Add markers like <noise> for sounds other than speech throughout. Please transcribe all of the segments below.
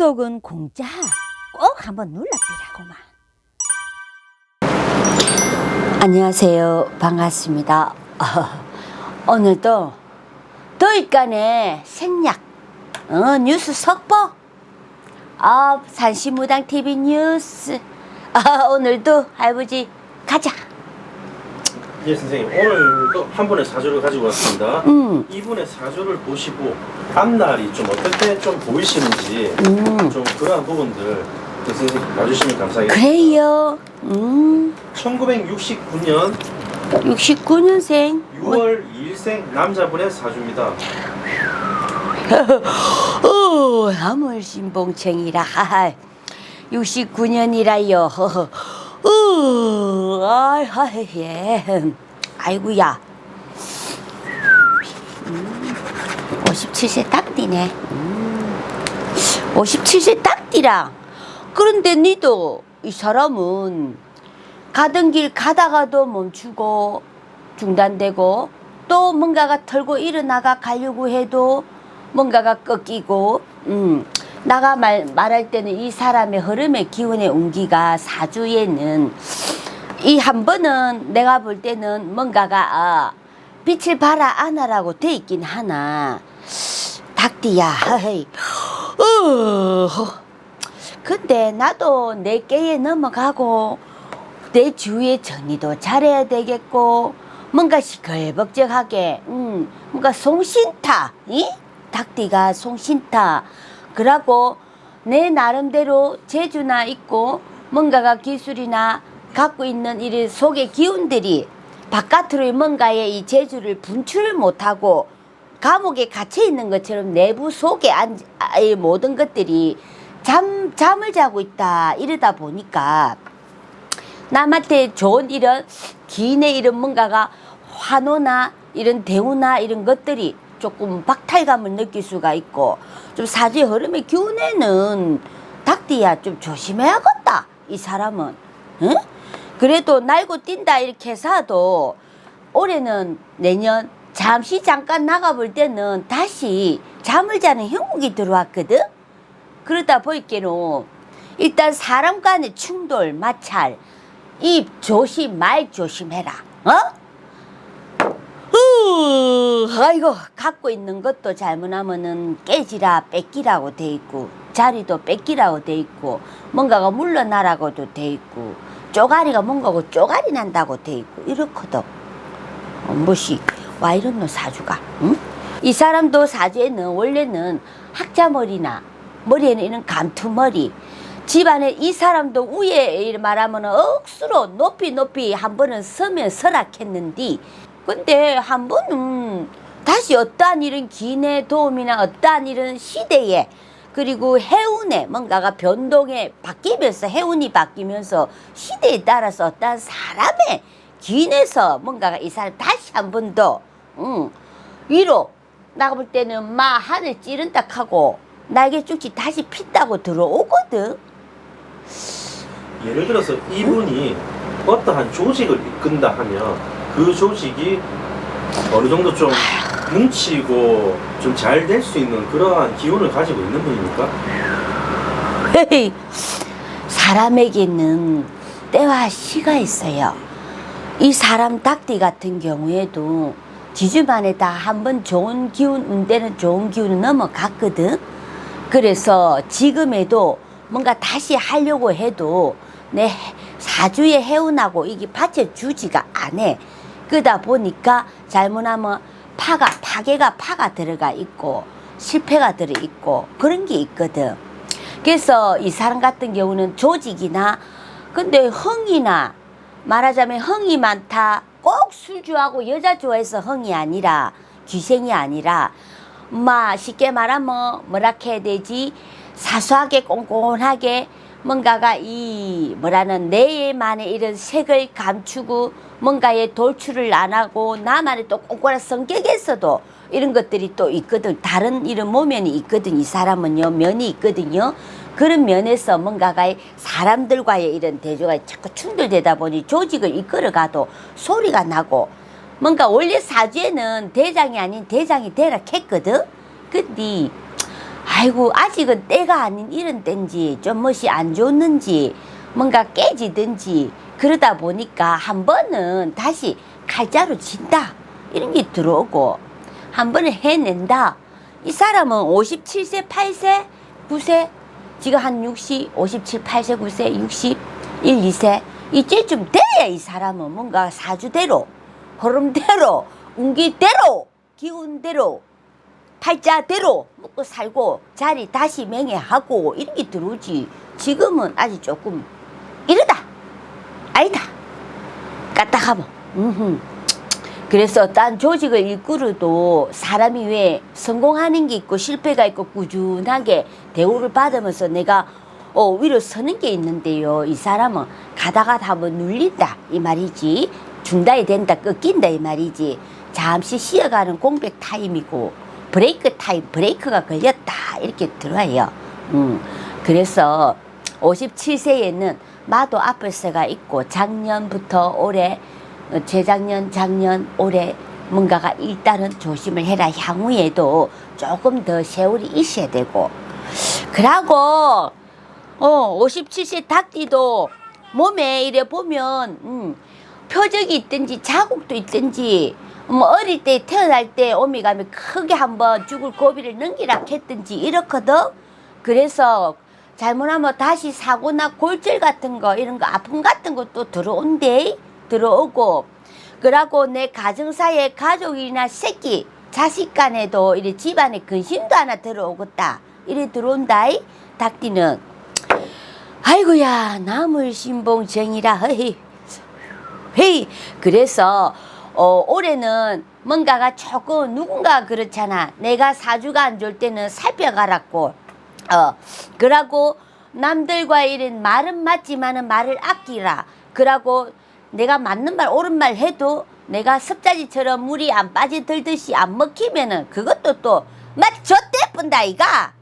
구독은 공짜. 꼭 한번 눌러비라고만. 안녕하세요. 반갑습니다. <laughs> 오늘도 도입간의 생략 어, 뉴스 속보 아, 산시무당 TV 뉴스 아, <laughs> 오늘도 할아버지 가자. 예 선생님 오늘도 한 분의 사주를 가지고 왔습니다. 음. 이분의 사주를 보시고 앞날이 좀 어떻게 좀 보이시는지 음. 좀 그러한 부분들 그 선생님 봐주시면 감사하겠습니다. 그래요. 음. 1969년 69년생. 6월 2일생 남자분의 사주입니다. <laughs> 어, 나물신봉청이라 69년이라요. 어, 아이, 아이, 예. 아이고야. 음, 57세 딱 뛰네. 음, 57세 딱 뛰라. 그런데 니도 이 사람은 가던 길 가다가도 멈추고 중단되고 또 뭔가가 털고 일어나가 가려고 해도 뭔가가 꺾이고 음 나가 말, 말할 때는 이 사람의 흐름의 기운의 운기가 사주에는 이 한 번은 내가 볼 때는 뭔가가 어, 빛을 발아 안아라고 돼 있긴 하나. 닭띠야 허이. 어, 근데 나도 내 깨에 넘어가고 내 주위의 정리도 잘해야 되겠고 뭔가 시끌벅적하게 음 뭔가 송신타 이? 닭띠가 송신타. 그러고 내 나름대로 재주나 있고 뭔가가 기술이나 갖고 있는 이 속의 기운들이 바깥으로의 뭔가의 이 재주를 분출을 못하고 감옥에 갇혀 있는 것처럼 내부 속에 안, 아, 이 모든 것들이 잠, 잠을 자고 있다 이러다 보니까 남한테 좋은 이런 기인의 이런 뭔가가 환호나 이런 대우나 이런 것들이 조금 박탈감을 느낄 수가 있고 좀 사주의 흐름의 기운에는 닭띠야 좀 조심해야겠다 이 사람은 응? 그래도 날고 뛴다 이렇게 해서도 올해는 내년 잠시 잠깐 나가볼 때는 다시 잠을 자는 형국이 들어왔거든 그러다 보이께는 일단 사람 간의 충돌 마찰 입 조심 말 조심해라 어? 후, 아이고 갖고 있는 것도 잘못하면은 깨지라 뺏기라고 돼 있고 자리도 뺏기라고 돼 있고 뭔가가 물러나라고도 돼 있고 쪼가리가 뭔가고 쪼가리 난다고 돼 있고 이렇거든. 어, 무엇이 와 이런 너 사주가 응? 이 사람도 사주에는 원래는 학자머리나 머리에는 이런 감투머리. 집안에 이 사람도 위에 말하면 억수로 높이 높이 한 번은 서면 설악했는데 근데 한 번은 다시 어떠한 이런 기인의 도움이나 어떠한 이런 시대에 그리고 해운에 뭔가가 변동에 바뀌면서 해운이 바뀌면서 시대에 따라서 어떠한 사람의 기인에서 뭔가가 이 사람 다시 한 번더 응, 위로 나가 볼 때는 마 하늘 찌른다 하고 날개 쭉지 다시 핀다고 들어오거든. 예를 들어서 이분이 어떠한 조직을 이끈다 하면 그 조직이 어느 정도 좀 뭉치고 좀 잘 될 수 있는 그러한 기운을 가지고 있는 분입니까? 사람에게는 때와 시가 있어요. 이 사람 닭띠 같은 경우에도 지주만에 다 한 번 좋은 기운, 운때는 좋은 기운을 넘어갔거든. 그래서 지금에도 뭔가 다시 하려고 해도 내 사주에 해운하고 이게 받쳐주지가 않아. 그러다 보니까 잘못하면 파가, 파괴가 파가 들어가 있고 실패가 들어 있고 그런 게 있거든. 그래서 이 사람 같은 경우는 조직이나 근데 흥이나 말하자면 흥이 많다. 꼭술 좋아하고 여자 좋아해서 흥이 아니라 귀생이 아니라 마 쉽게 말하면 뭐라 해야 되지 사소하게 꼼꼼하게 뭔가가 이 뭐라는 내만의 이런 색을 감추고 뭔가에 돌출을 안 하고 나만의 또 꼼꼼한 성격에서도 이런 것들이 또 있거든. 다른 이런 모면이 있거든. 이 사람은요 면이 있거든요. 그런 면에서 뭔가가 사람들과의 이런 대조가 자꾸 충돌되다 보니 조직을 이끌어가도 소리가 나고 뭔가 원래 사주에는 대장이 아닌 대장이 되라 했거든. 근데 아이고 아직은 때가 아닌 이런 때인지 좀 멋이 안 좋는지 뭔가 깨지든지 그러다 보니까 한 번은 다시 칼자루 친다. 이런 게 들어오고 한 번은 해낸다. 이 사람은 57세 8세 9세 지금 한 60, 57, 8세 9세 60, 1, 2세. 이때쯤 돼야 이 사람은 뭔가 사주대로 흐름대로 운기대로 기운대로 팔자대로 먹고 살고 자리 다시 맹해하고 이런 게 들어오지 지금은 아직 조금 이러다 아니다 까딱하면 음흠. 그래서 딴 조직을 이끌어도 사람이 왜 성공하는 게 있고 실패가 있고 꾸준하게 대우를 받으면서 내가 어, 위로 서는 게 있는데요. 이 사람은 가다가 다뭐 눌린다 이 말이지. 중단이 된다 끊긴다 이 말이지. 잠시 쉬어가는 공백 타임이고 브레이크 타임 브레이크가 걸렸다 이렇게 들어와요. 음. 그래서 57세에는 마도 아플 새가 있고 작년부터 올해 어, 재작년 작년 올해 뭔가가 일단은 조심을 해라 향후에도 조금 더 세월이 있어야 되고 그러고 어 57세 닭띠도 몸에 이래 보면 음, 표적이 있든지 자국도 있든지 뭐 어릴 때 태어날 때 오미감이 크게 한번 죽을 고비를 넘기라 했든지 이렇거든. 그래서 잘못하면 다시 사고나 골절 같은 거 이런 거 아픔 같은 것도 들어온대 들어오고. 그러고 내 가정사에 가족이나 새끼 자식 간에도 이래 집안에 근심도 하나 들어오겠다. 이래 들어온다 이 닭띠는. 아이고야 나물 신봉 정이라 헤이 헤이 그래서 어, 올해는 뭔가가 조금 누군가 그렇잖아. 내가 사주가 안 좋을 때는 살펴가라고. 어 그러고 남들과 이런 말은 맞지만은 말을 아끼라. 그러고 내가 맞는 말 옳은 말 해도 내가 습자지처럼 물이 안 빠져들듯이 안 먹히면은 그것도 또맛 좆대 뿐다 이가.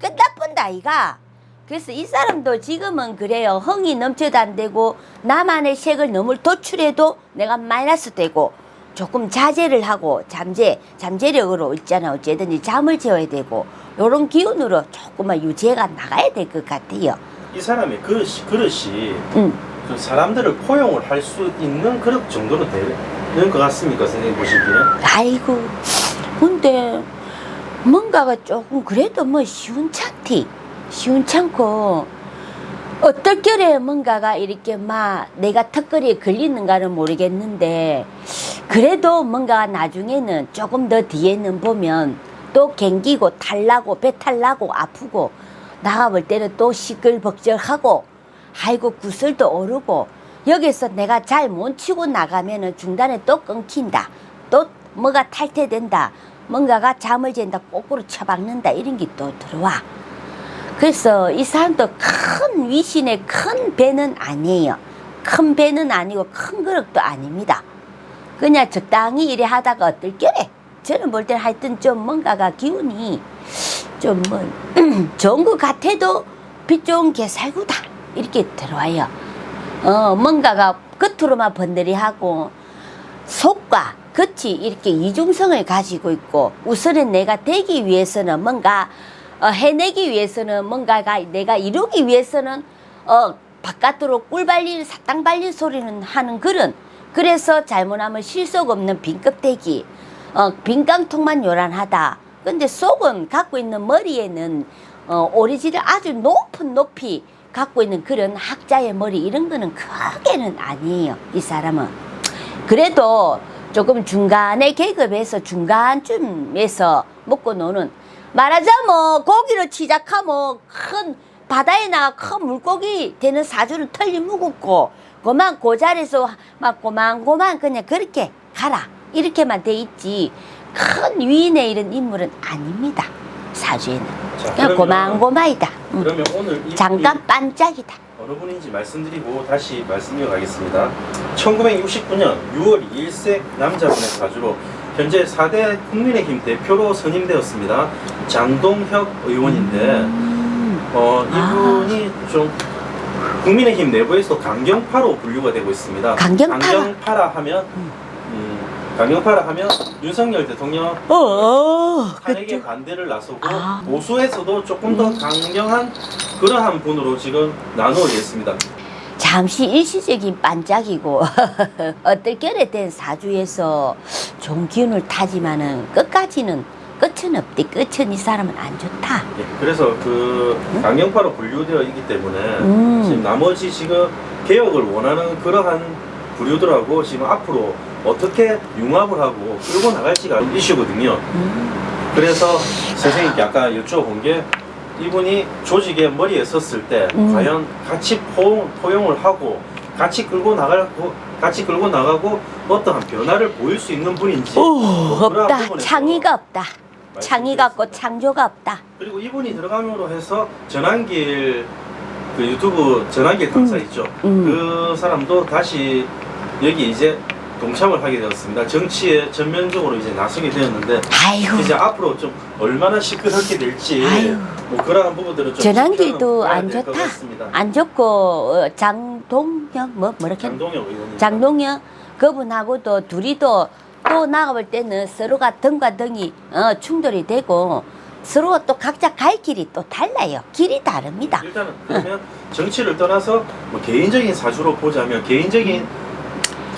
끝나뿐다 이가 그래서 이 사람도 지금은 그래요. 흥이 넘쳐도 안 되고 나만의 색을 너무 도출해도 내가 마이너스 되고 조금 자제를 하고 잠재 잠재력으로 있잖아. 어쨌든지 잠을 재워야 되고 요런 기운으로 조금만 유지해가 나가야 될 것 같아요. 이 사람의 그릇이, 그릇이 음. 그 사람들을 포용을 할 수 있는 그릇 정도는 되는 것 같습니까, 선생님 보시기에? 아이고. 근데 뭔가가 조금 그래도 뭐 시원찮디 시원찮고 어떨 결에 뭔가가 이렇게 막 내가 턱걸이에 걸리는가는 모르겠는데 그래도 뭔가 나중에는 조금 더 뒤에는 보면 또 갱기고 탈나고 배탈 나고 아프고 나가 볼 때는 또 시끌벅적하고 아이고 구슬도 오르고 여기서 내가 잘 못 치고 나가면은 중간에 또 끊긴다. 또 뭐가 탈퇴된다. 뭔가가 잠을 잰다. 거꾸로 처박는다. 이런 게 또 들어와 그래서 이 사람도 큰 위신의 큰 배는 아니에요. 큰 배는 아니고 큰 그릇도 아닙니다. 그냥 적당히 이래 하다가 어떨 겨래 저는 볼 때는 하여튼 좀 뭔가가 기운이 좀 뭐 <clears throat> 좋은 것 같아도 빛 좋은 개살구다. 이렇게 들어와요. 어 뭔가가 겉으로만 번들이하고 속과 겉이 이렇게 이중성을 가지고 있고 우선은 내가 되기 위해서는 뭔가 어, 해내기 위해서는 뭔가가 내가 이루기 위해서는 어, 바깥으로 꿀 발린 사탕 발린 소리는 하는 그런. 그래서 잘못하면 실속 없는 빈껍데기 어, 빈깡통만 요란하다. 근데 속은 갖고 있는 머리에는 어, 오리지를 아주 높은 높이 갖고 있는 그런 학자의 머리 이런 거는 크게는 아니에요 이 사람은. 그래도 조금 중간에 계급해서 중간쯤에서 먹고 노는 말하자면 고기를 시작하면 큰 바다에 나가 큰 물고기 되는 사주를 털리 묵었고 그만 그 자리에서 막 고만 고만 그냥 그렇게 가라. 이렇게만 돼 있지. 큰 위인의 이런 인물은 아닙니다. 사주에는. 자, 그냥 음. 그러면 오늘 이 잠깐 반짝이다. 어느 분인지 말씀드리고 다시 말씀이어 가겠습니다. 1969년 6월 2일생 남자분의 사주로 현재 4대 국민의힘 대표로 선임되었습니다. 장동혁 의원인데 음. 어, 아. 이분이 좀 국민의힘 내부에서 강경파로 분류가 되고 있습니다. 강경파? 강경파라 하면 음. 음, 강경파라 하면 윤석열 대통령 어, 어, 탄핵에 그쪽. 반대를 나서고 아. 보수에서도 조금 더 음. 강경한 그러한 분으로 지금 나누어 있습니다. 잠시 일시적인 반짝이고 <laughs> 어떨결에 된 사주에서 좋은 기운을 타지만은 끝까지는 끝은 없대. 끝은 이 사람은 안 좋다. 예, 그래서 그 강경파로 분류되어 있기 때문에 음. 지금 나머지 지금 개혁을 원하는 그러한 부류들하고 지금 앞으로 어떻게 융합을 하고 끌고 나갈지가 이슈거든요. 음. 그래서 선생님께 아까 여쭤본 게 이분이 조직의 머리에 섰을 때 음. 과연 같이 포용, 포용을 하고 같이 끌고 나가고 같이 끌고 나가고 어떠한 변화를 보일 수 있는 분인지 오, 뭐 그러한 없다. 부분에서 창의가 없다. 창의가 없고. 창조가 없다. 그리고 이분이 들어감으로 해서 전환길 그 유튜브 전환길 강사 음. 있죠. 음. 그 사람도 다시 여기 이제 동참을 하게 되었습니다. 정치에 전면적으로 이제 나서게 되었는데 아이고. 이제 앞으로 좀 얼마나 시끄럽게 될지 아유. 뭐 그러한 부분들은 좀 전환길도 지켜봐야 안 될것 좋다. 같습니다. 안 좋고 어, 장동영 뭐 뭐렇게 장동영 의원님. 장동영 그분하고도 둘이도 또 나가볼 때는 서로가 등과 등이 어, 충돌이 되고 서로가 또 각자 갈 길이 또 달라요. 길이 다릅니다. 일단은 그러면 정치를 떠나서 뭐 개인적인 사주로 보자면 개인적인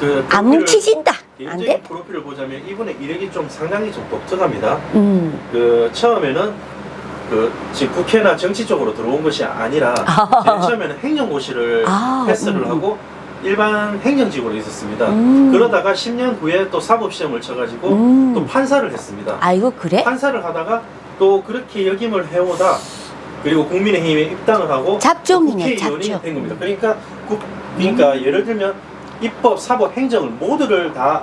그 안 프로필을- 뭉치진다. 안 개인적인 돼. 프로필을 보자면 이분의 이력이 좀 상당히 좀 독특합니다. 음. 그 처음에는 그 지금 국회나 정치 쪽으로 들어온 것이 아니라 <laughs> 제일 처음에는 행정고시를 아, 패스를 음, 하고 일반 행정직으로 있었습니다. 음. 그러다가 10년 후에 또 사법시험을 쳐가지고 음. 또 판사를 했습니다. 아이고 그래? 판사를 하다가 또 그렇게 역임을 해오다 그리고 국민의힘에 입당을 하고 잡종이네, 국회의원이 잡종. 된 겁니다. 그러니까 국, 그러니까 예를 들면 입법, 사법, 행정을 모두를 다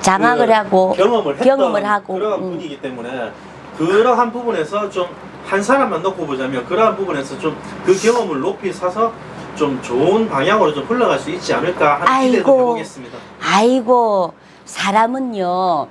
장악을 그 하고 경험을 했던 경험을 하고, 그러한 음. 분이기 때문에 그러한 부분에서 좀 한 사람만 놓고 보자면 그러한 부분에서 좀 그 경험을 높이 사서 좀 좋은 방향으로 좀 흘러갈 수 있지 않을까 하는 기대도 아이고. 해보겠습니다. 아이고 사람은요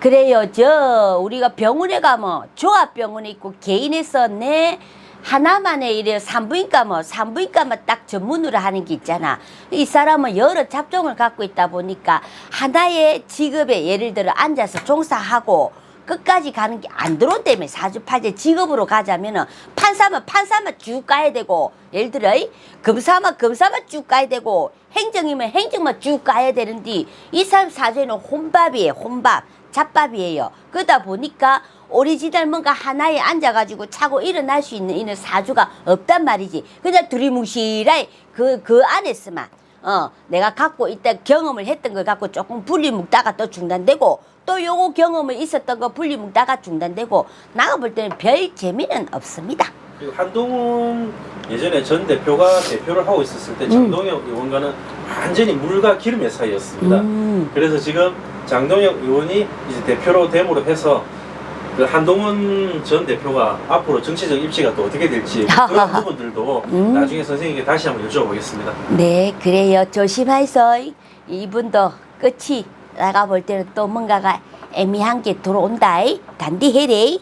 그래요 저 우리가 병원에 가면 종합병원에 있고 개인에서 내 하나만의 이래 산부인과 뭐 산부인과만 딱 전문으로 하는 게 있잖아. 이 사람은 여러 잡종을 갖고 있다 보니까 하나의 직업에 예를 들어 앉아서 종사하고 끝까지 가는 게 안 들어온다며. 사주팔제 직업으로 가자면은 판사면 판사만 쭉 가야 되고 예를 들어 이 검사면 검사만 쭉 가야 되고 행정이면 행정만 쭉 가야 되는데 이 사람 사주에는 혼밥이에요 혼밥. 잡밥이에요. 그러다 보니까 오리지널 뭔가 하나에 앉아가지고 차고 일어날 수 있는 이런 사주가 없단 말이지 그냥 두리뭉실하게 그, 그 안에서만 어, 내가 갖고 있던 경험을 했던 걸 갖고 조금 분리 묶다가 또 중단되고 또 요거 경험을 있었던 거 분리 묶다가 중단되고 나가 볼 때는 별 재미는 없습니다. 그리고 한동훈 예전에 전 대표가 대표를 하고 있었을 때 음. 장동혁 의원과는 완전히 물과 기름의 사이였습니다. 음. 그래서 지금 장동혁 의원이 이제 대표로 됨으로 해서 그 한동훈 전 대표가 앞으로 정치적 입지가 또 어떻게 될지 <laughs> 그런 부분들도 음. 나중에 선생님께 다시 한번 여쭤보겠습니다. 네, 그래요. 조심하이소. 이분도 끝이 나가 볼 때는 또 뭔가가 애매한 게 들어온다. 단디 해래.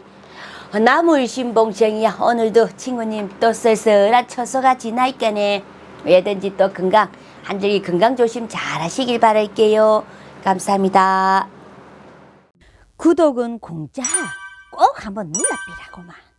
나물신봉생이야. 오늘도 친구님 또 쓸쓸한 처소가 지나있겠네. 왜든지 또 건강, 한들이 건강 조심 잘 하시길 바랄게요. 감사합니다. 구독은 공짜. 꼭 한번 눌러비라고만.